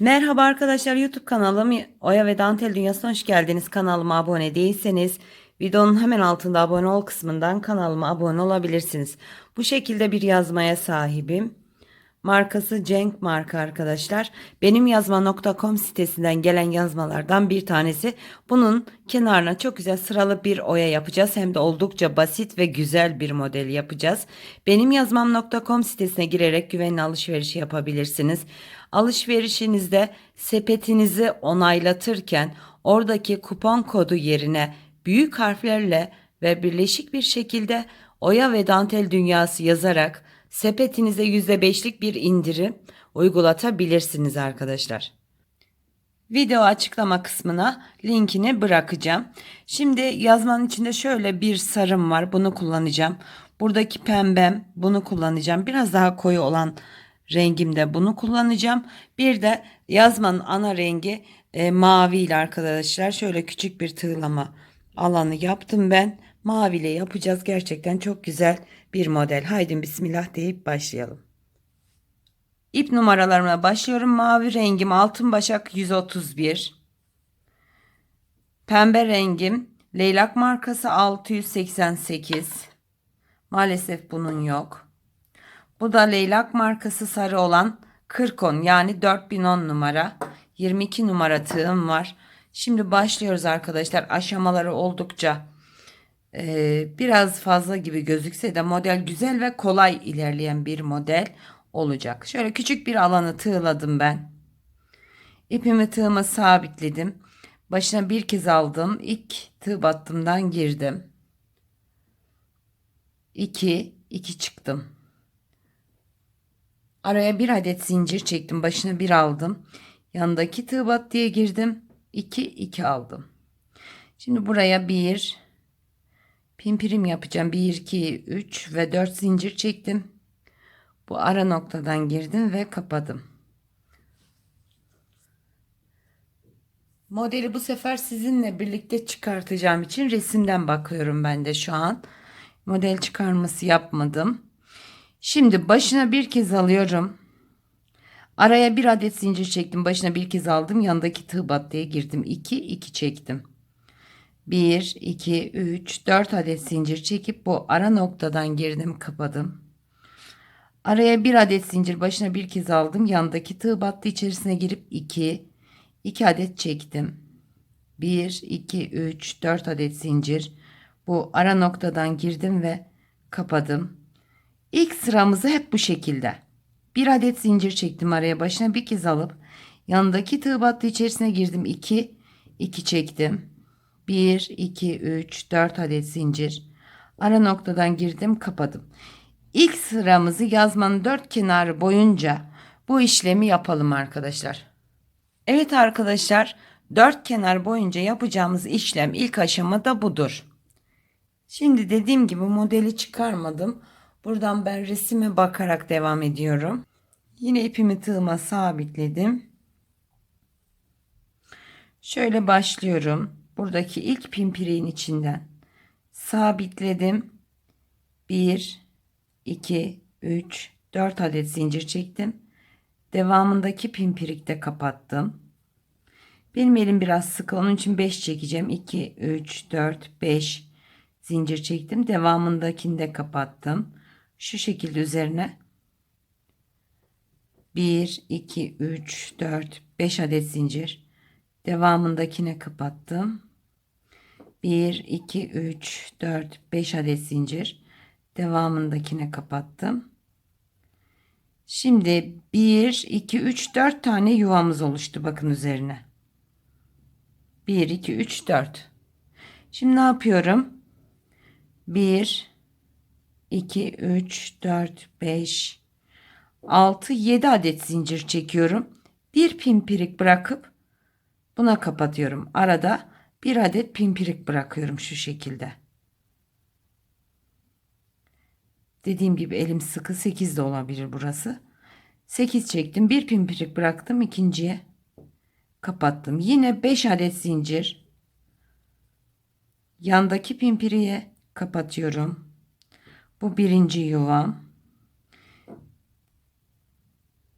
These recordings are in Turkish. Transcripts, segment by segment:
Merhaba arkadaşlar YouTube kanalım Oya ve Dantel Dünyası'na hoş geldiniz. Kanalıma abone değilseniz videonun hemen altında abone ol kısmından kanalıma abone olabilirsiniz. Bu şekilde bir yazmaya sahibim. Markası Cenk marka arkadaşlar. Benim yazma.com sitesinden gelen yazmalardan bir tanesi. Bunun kenarına çok güzel sıralı bir oya yapacağız. Hem de oldukça basit ve güzel bir model yapacağız. Benim yazmam.com sitesine girerek güvenli alışveriş yapabilirsiniz. Alışverişinizde sepetinizi onaylatırken oradaki kupon kodu yerine büyük harflerle ve birleşik bir şekilde Oya ve Dantel Dünyası yazarak sepetinize %5'lik bir indirim uygulatabilirsiniz arkadaşlar. Video açıklama kısmına linkini bırakacağım. Şimdi yazmanın içinde şöyle bir sarım var. Bunu kullanacağım. Buradaki pembem bunu kullanacağım. Biraz daha koyu olan rengimde bunu kullanacağım. Bir de yazmanın ana rengi e, mavi ile arkadaşlar. Şöyle küçük bir tığlama alanı yaptım ben. Mavi ile yapacağız. Gerçekten çok güzel bir model. Haydi bismillah deyip başlayalım. İp numaralarına başlıyorum. Mavi rengim altın başak 131. Pembe rengim leylak markası 688. Maalesef bunun yok. Bu da leylak markası sarı olan 4010 yani 4010 numara. 22 numara tığım var. Şimdi başlıyoruz arkadaşlar. Aşamaları oldukça e, biraz fazla gibi gözükse de model güzel ve kolay ilerleyen bir model olacak. Şöyle küçük bir alanı tığladım ben. İpimi tığıma sabitledim. Başına bir kez aldım. İlk tığ battımdan girdim. 2 2 çıktım. Araya bir adet zincir çektim. Başına bir aldım. Yanındaki tığ battıya girdim. 2 2 aldım. Şimdi buraya bir pimpirim yapacağım. 1 2 3 ve 4 zincir çektim. Bu ara noktadan girdim ve kapadım. Modeli bu sefer sizinle birlikte çıkartacağım için resimden bakıyorum ben de şu an. Model çıkarması yapmadım. Şimdi başına bir kez alıyorum. Araya bir adet zincir çektim. Başına bir kez aldım. Yanındaki tığ battıya girdim. 2 2 çektim. 1 2 3 4 adet zincir çekip bu ara noktadan girdim, kapadım. Araya bir adet zincir başına bir kez aldım. Yanındaki tığ battı içerisine girip 2 2 adet çektim. 1 2 3 4 adet zincir. Bu ara noktadan girdim ve kapadım. İlk sıramızı hep bu şekilde. Bir adet zincir çektim araya başına bir kez alıp yanındaki tığ battı içerisine girdim. 2 2 çektim. 1 2 3 4 adet zincir. Ara noktadan girdim, kapadım. İlk sıramızı yazmanın dört kenarı boyunca bu işlemi yapalım arkadaşlar. Evet arkadaşlar, dört kenar boyunca yapacağımız işlem ilk aşamada budur. Şimdi dediğim gibi modeli çıkarmadım. Buradan ben resime bakarak devam ediyorum. Yine ipimi tığıma sabitledim. Şöyle başlıyorum. Buradaki ilk pimpiriğin içinden sabitledim. 1 2 3 4 adet zincir çektim. Devamındaki pimpirikte kapattım. Benim elim biraz sıkı onun için 5 çekeceğim. 2 3 4 5 zincir çektim. Devamındakini kapattım. Şu şekilde üzerine 1 2 3 4 5 adet zincir. Devamındakine kapattım. 1 2 3 4 5 adet zincir. Devamındakine kapattım. Şimdi 1 2 3 4 tane yuvamız oluştu bakın üzerine. 1 2 3 4. Şimdi ne yapıyorum? 1 2 3 4 5 6 7 adet zincir çekiyorum. Bir pimpirik bırakıp buna kapatıyorum. Arada bir adet pimpirik bırakıyorum şu şekilde. Dediğim gibi elim sıkı 8 de olabilir burası. 8 çektim. Bir pimpirik bıraktım. ikinciye kapattım. Yine 5 adet zincir. Yandaki pimpiriye kapatıyorum. Bu birinci yuvam.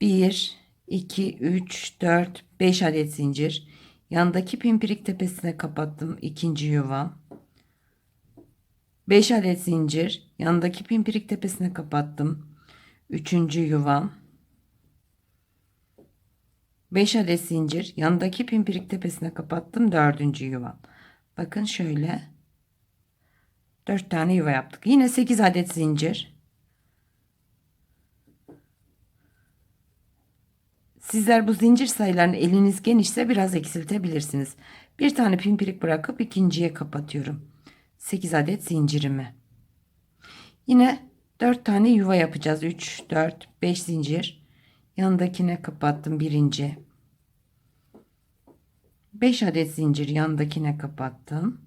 1 2, 3, 4, 5 adet zincir. Yandaki pimpirik tepesine kapattım ikinci yuvam. 5 adet zincir. Yandaki pimpirik tepesine kapattım. Üçüncü yuvam. 5 adet zincir. Yandaki pimpirik tepesine kapattım. Dördüncü yuvam. Bakın şöyle. 4 tane yuva yaptık. Yine 8 adet zincir. Sizler bu zincir sayılarını eliniz genişse biraz eksiltebilirsiniz. Bir tane pimpirik bırakıp ikinciye kapatıyorum. 8 adet zincirimi. Yine 4 tane yuva yapacağız. 3, 4, 5 zincir. Yanındakine kapattım birinci. 5 adet zincir yandakine kapattım.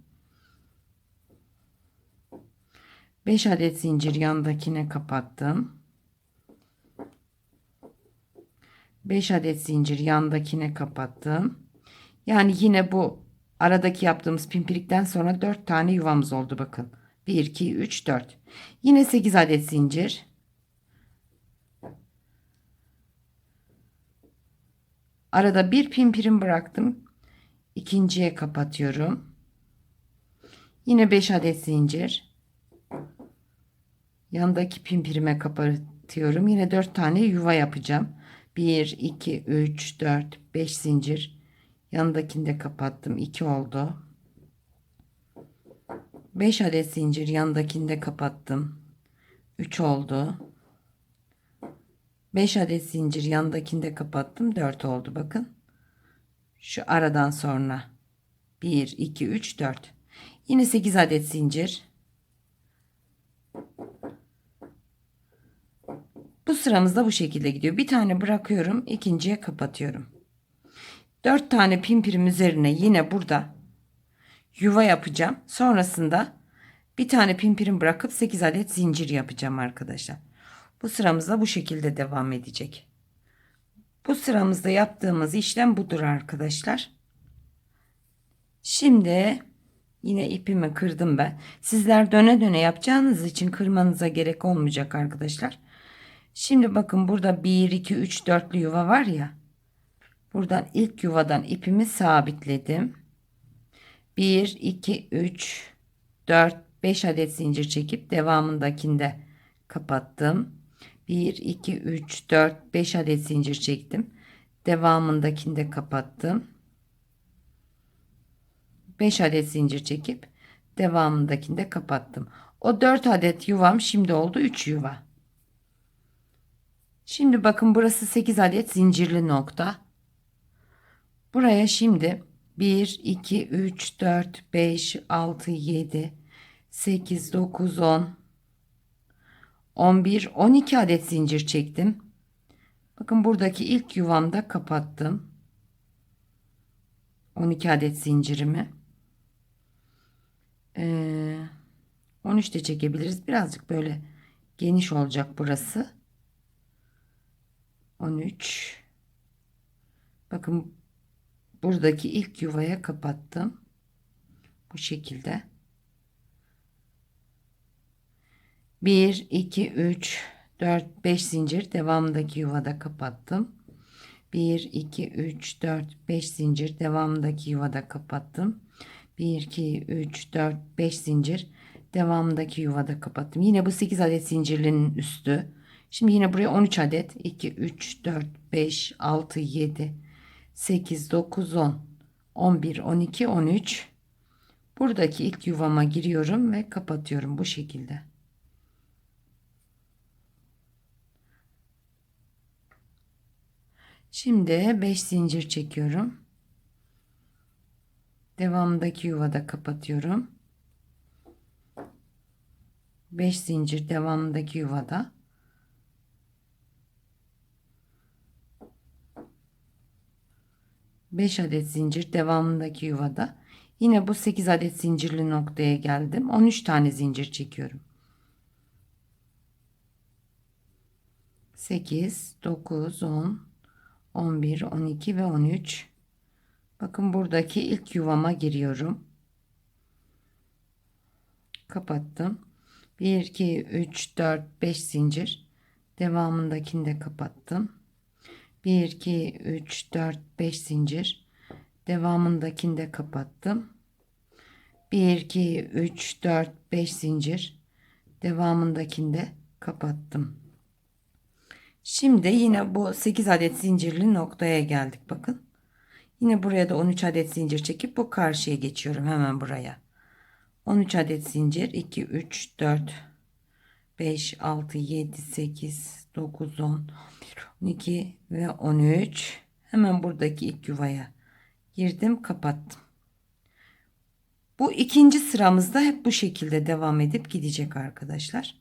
5 adet zincir yandakine kapattım. 5 adet zincir yandakine kapattım. Yani yine bu aradaki yaptığımız pimpirikten sonra 4 tane yuvamız oldu bakın. 1 2 3 4. Yine 8 adet zincir. Arada bir pimpirim bıraktım. İkinciye kapatıyorum. Yine 5 adet zincir. Yandaki pimpirime kapatıyorum. Yine 4 tane yuva yapacağım. 1, 2, 3, 4, 5 zincir. Yanındakini de kapattım. 2 oldu. 5 adet zincir yanındakini de kapattım. 3 oldu. 5 adet zincir yanındakini de kapattım. 4 oldu bakın. Şu aradan sonra 1, 2, 3, 4. Yine 8 adet zincir. Bu sıramızda bu şekilde gidiyor. Bir tane bırakıyorum. ikinciye kapatıyorum. 4 tane pimpirim üzerine yine burada yuva yapacağım. Sonrasında bir tane pimpirim bırakıp 8 adet zincir yapacağım arkadaşlar. Bu sıramızda bu şekilde devam edecek. Bu sıramızda yaptığımız işlem budur arkadaşlar. Şimdi yine ipimi kırdım ben. Sizler döne döne yapacağınız için kırmanıza gerek olmayacak arkadaşlar. Şimdi bakın burada 1 2 3 4'lü yuva var ya. Buradan ilk yuvadan ipimi sabitledim. 1 2 3 4 5 adet zincir çekip devamındakinde kapattım. 1 2 3 4 5 adet zincir çektim. Devamındakinde kapattım. 5 adet zincir çekip devamındakinde kapattım. O 4 adet yuvam şimdi oldu 3 yuva. Şimdi bakın burası 8 adet zincirli nokta. Buraya şimdi 1, 2, 3, 4, 5, 6, 7, 8, 9, 10, 11, 12 adet zincir çektim. Bakın buradaki ilk yuvamda kapattım. 12 adet zincirimi. Ee, 13 de çekebiliriz. Birazcık böyle geniş olacak burası. 13 bakın buradaki ilk yuvaya kapattım. Bu şekilde. 1 2 3 4 5 zincir devamındaki yuvada kapattım. 1 2 3 4 5 zincir devamındaki yuvada kapattım. 1 2 3 4 5 zincir devamındaki yuvada kapattım. Yine bu 8 adet zincirlinin üstü Şimdi yine buraya 13 adet 2 3 4 5 6 7 8 9 10 11 12 13 buradaki ilk yuvama giriyorum ve kapatıyorum bu şekilde. Şimdi 5 zincir çekiyorum. Devamındaki yuvada kapatıyorum. 5 zincir devamındaki yuvada 5 adet zincir devamındaki yuvada. Yine bu 8 adet zincirli noktaya geldim. 13 tane zincir çekiyorum. 8 9 10 11 12 ve 13 bakın buradaki ilk yuvama giriyorum. Kapattım. 1 2 3 4 5 zincir. Devamındakini de kapattım 1 1 2 3 4 5 zincir. Devamındakini de kapattım. 1 2 3 4 5 zincir. Devamındakini de kapattım. Şimdi yine bu 8 adet zincirli noktaya geldik bakın. Yine buraya da 13 adet zincir çekip bu karşıya geçiyorum hemen buraya. 13 adet zincir 2 3 4 5 6 7 8 9 10 12 ve 13 hemen buradaki ilk yuvaya girdim kapattım. Bu ikinci sıramızda hep bu şekilde devam edip gidecek arkadaşlar.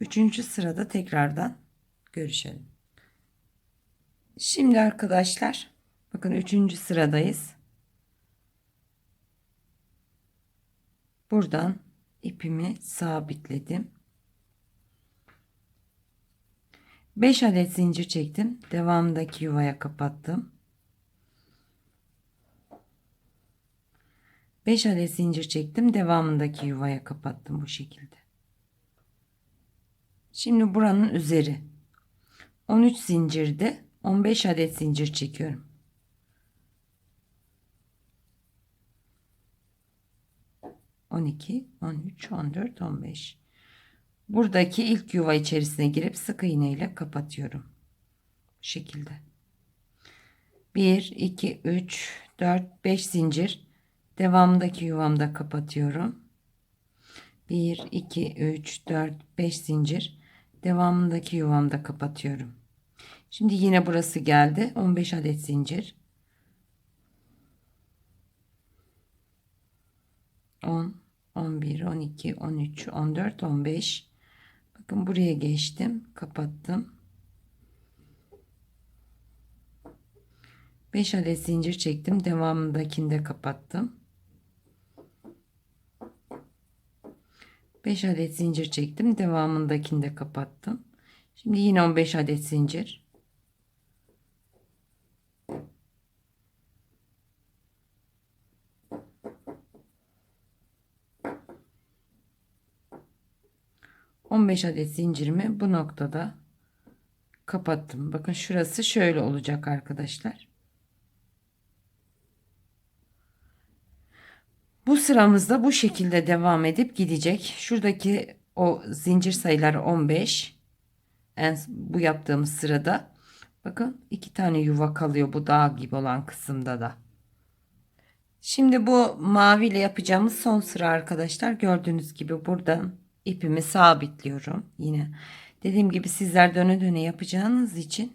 Üçüncü sırada tekrardan görüşelim. Şimdi arkadaşlar bakın üçüncü sıradayız. Buradan ipimi sabitledim 5 adet zincir çektim. Devamındaki yuvaya kapattım. 5 adet zincir çektim. Devamındaki yuvaya kapattım bu şekilde. Şimdi buranın üzeri 13 zincirde 15 adet zincir çekiyorum. On iki, on üç, on dört, on beş. Buradaki ilk yuva içerisine girip sık iğne ile kapatıyorum. Bu şekilde. 1, 2, 3, 4, 5 zincir. Devamındaki yuvamda kapatıyorum. 1, 2, 3, 4, 5 zincir. Devamındaki yuvamda kapatıyorum. Şimdi yine burası geldi. 15 adet zincir. 10, 11, 12, 13, 14, 15. Bakın buraya geçtim. Kapattım. 5 adet zincir çektim. Devamındakini de kapattım. 5 adet zincir çektim. Devamındakini de kapattım. Şimdi yine 15 adet zincir. 15 adet zincirimi bu noktada kapattım. Bakın şurası şöyle olacak arkadaşlar. Bu sıramızda bu şekilde devam edip gidecek. Şuradaki o zincir sayıları 15. En bu yaptığımız sırada bakın iki tane yuva kalıyor bu dağ gibi olan kısımda da. Şimdi bu mavi ile yapacağımız son sıra arkadaşlar. Gördüğünüz gibi buradan ipimi sabitliyorum. Yine dediğim gibi sizler döne döne yapacağınız için.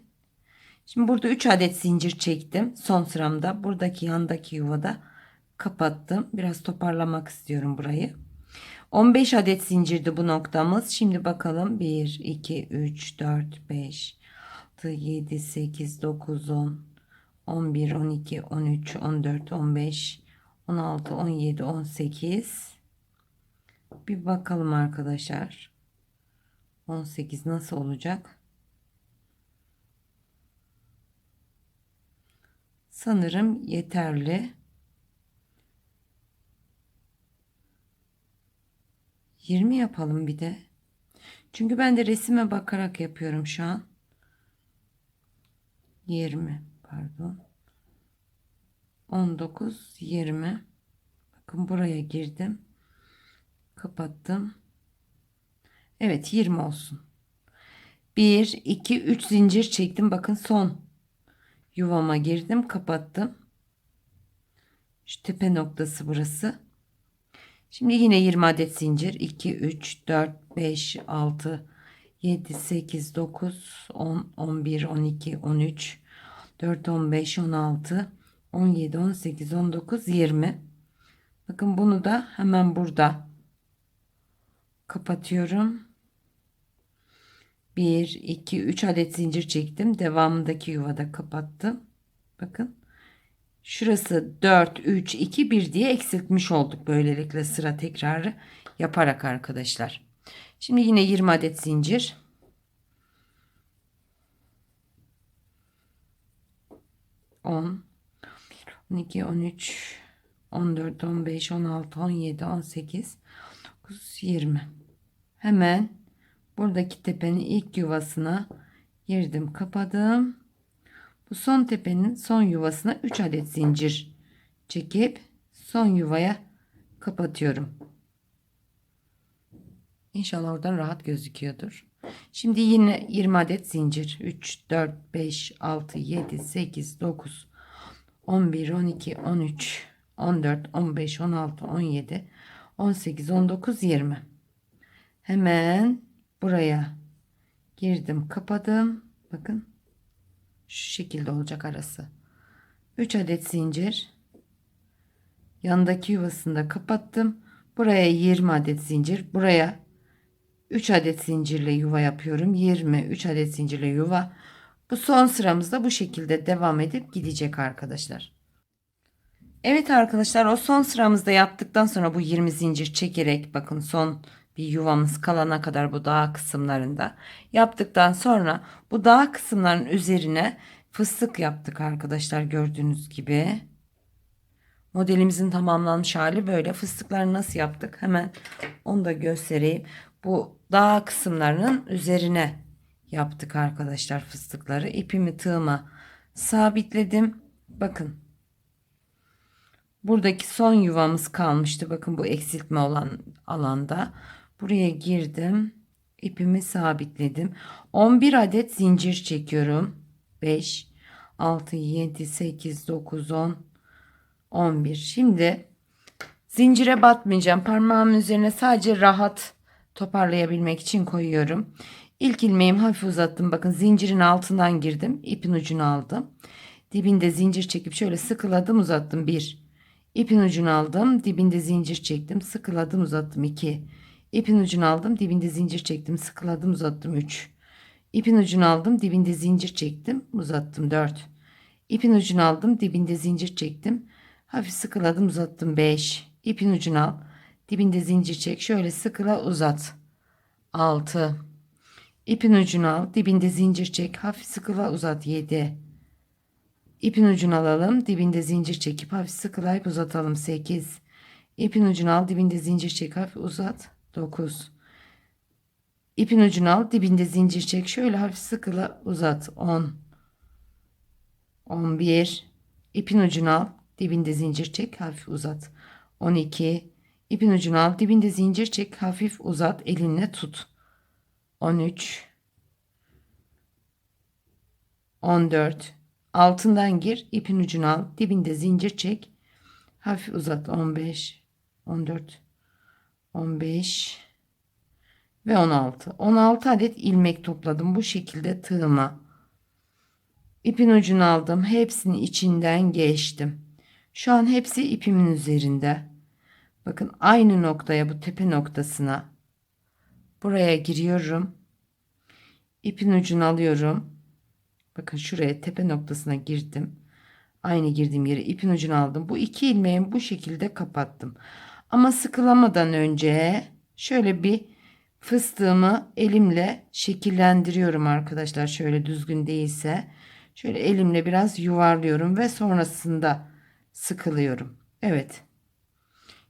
Şimdi burada 3 adet zincir çektim. Son sıramda buradaki yandaki yuvada kapattım. Biraz toparlamak istiyorum burayı. 15 adet zincirdi bu noktamız. Şimdi bakalım 1 2 3 4 5 6 7 8 9 10 11 12 13 14 15 16 17 18 bir bakalım arkadaşlar. 18 nasıl olacak? Sanırım yeterli. 20 yapalım bir de. Çünkü ben de resime bakarak yapıyorum şu an. 20 pardon. 19 20. Bakın buraya girdim kapattım. Evet 20 olsun. 1 2 3 zincir çektim. Bakın son yuvama girdim, kapattım. Şu tepe noktası burası. Şimdi yine 20 adet zincir. 2 3 4 5 6 7 8 9 10 11 12 13 4 15 16 17 18 19 20 bakın bunu da hemen burada kapatıyorum. 1 2 3 adet zincir çektim. Devamındaki yuvada kapattım. Bakın. Şurası 4 3 2 1 diye eksiltmiş olduk böylelikle sıra tekrarı yaparak arkadaşlar. Şimdi yine 20 adet zincir. On, on iki, on üç, on dört, on beş, on altı, on yedi, on sekiz, 9, 20. Hemen buradaki tepenin ilk yuvasına girdim, kapadım. bu son tepenin son yuvasına 3 adet zincir çekip son yuvaya kapatıyorum. İnşallah oradan rahat gözüküyordur. Şimdi yine 20 adet zincir. 3, 4, 5, 6, 7, 8, 9, 11, 12, 13, 14, 15, 16, 17, 18, 19, 20. Hemen buraya girdim, kapadım. Bakın şu şekilde olacak arası. 3 adet zincir. Yanındaki yuvasını da kapattım. Buraya 20 adet zincir. Buraya 3 adet zincirle yuva yapıyorum. 23 adet zincirle yuva. Bu son sıramızda bu şekilde devam edip gidecek arkadaşlar. Evet arkadaşlar o son sıramızda yaptıktan sonra bu 20 zincir çekerek bakın son bir yuvamız kalana kadar bu dağ kısımlarında yaptıktan sonra bu dağ kısımların üzerine fıstık yaptık arkadaşlar gördüğünüz gibi. Modelimizin tamamlanmış hali böyle. Fıstıkları nasıl yaptık? Hemen onu da göstereyim. Bu dağ kısımlarının üzerine yaptık arkadaşlar fıstıkları. İpimi tığıma sabitledim. Bakın. Buradaki son yuvamız kalmıştı. Bakın bu eksiltme olan alanda. Buraya girdim. İpimi sabitledim. 11 adet zincir çekiyorum. 5, 6, 7, 8, 9, 10, 11. Şimdi zincire batmayacağım. Parmağımın üzerine sadece rahat toparlayabilmek için koyuyorum. İlk ilmeğimi hafif uzattım. Bakın zincirin altından girdim. İpin ucunu aldım. Dibinde zincir çekip şöyle sıkıladım uzattım. 1. İpin ucunu aldım. Dibinde zincir çektim. Sıkıladım uzattım. 2. İpin ucunu aldım. Dibinde zincir çektim. Sıkıladım uzattım. 3. İpin ucunu aldım. Dibinde zincir çektim. Uzattım. 4. İpin ucunu aldım. Dibinde zincir çektim. Hafif sıkıladım uzattım 5. İpin ucunu al. Dibinde zincir çek. Şöyle sıkıla uzat. 6. İpin ucunu al. Dibinde zincir çek. Hafif sıkıla uzat 7. İpin ucunu alalım. Dibinde zincir çekip hafif sıkılayıp uzatalım 8. İpin ucunu al. Dibinde zincir çek. Hafif uzat 9. İpin ucunu al. Dibinde zincir çek. Şöyle hafif sıkıla uzat 10. 11. İpin ucunu al. Dibinde zincir çek, hafif uzat. 12. İpin ucunu al, dibinde zincir çek, hafif uzat, elinle tut. 13. 14. Altından gir, ipin ucunu al, dibinde zincir çek, hafif uzat. 15. 14. 15 ve 16. 16 adet ilmek topladım bu şekilde tığıma. İpin ucunu aldım. Hepsini içinden geçtim. Şu an hepsi ipimin üzerinde. Bakın aynı noktaya bu tepe noktasına buraya giriyorum. İpin ucunu alıyorum. Bakın şuraya tepe noktasına girdim. Aynı girdiğim yere ipin ucunu aldım. Bu iki ilmeğimi bu şekilde kapattım. Ama sıkılamadan önce şöyle bir fıstığımı elimle şekillendiriyorum arkadaşlar. Şöyle düzgün değilse şöyle elimle biraz yuvarlıyorum ve sonrasında sıkılıyorum. Evet.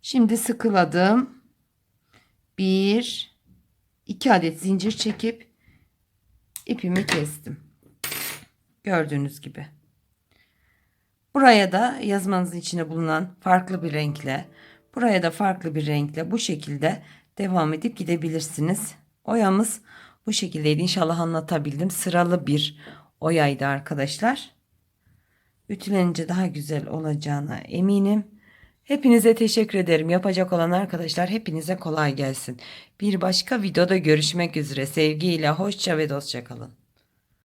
Şimdi sıkıladım. Bir, iki adet zincir çekip ipimi kestim. Gördüğünüz gibi. Buraya da yazmanızın içine bulunan farklı bir renkle, buraya da farklı bir renkle bu şekilde devam edip gidebilirsiniz. Oyamız bu şekildeydi. İnşallah anlatabildim. Sıralı bir oyaydı arkadaşlar. Ütülenince daha güzel olacağına eminim. Hepinize teşekkür ederim. Yapacak olan arkadaşlar hepinize kolay gelsin. Bir başka videoda görüşmek üzere. Sevgiyle hoşça ve dostça kalın.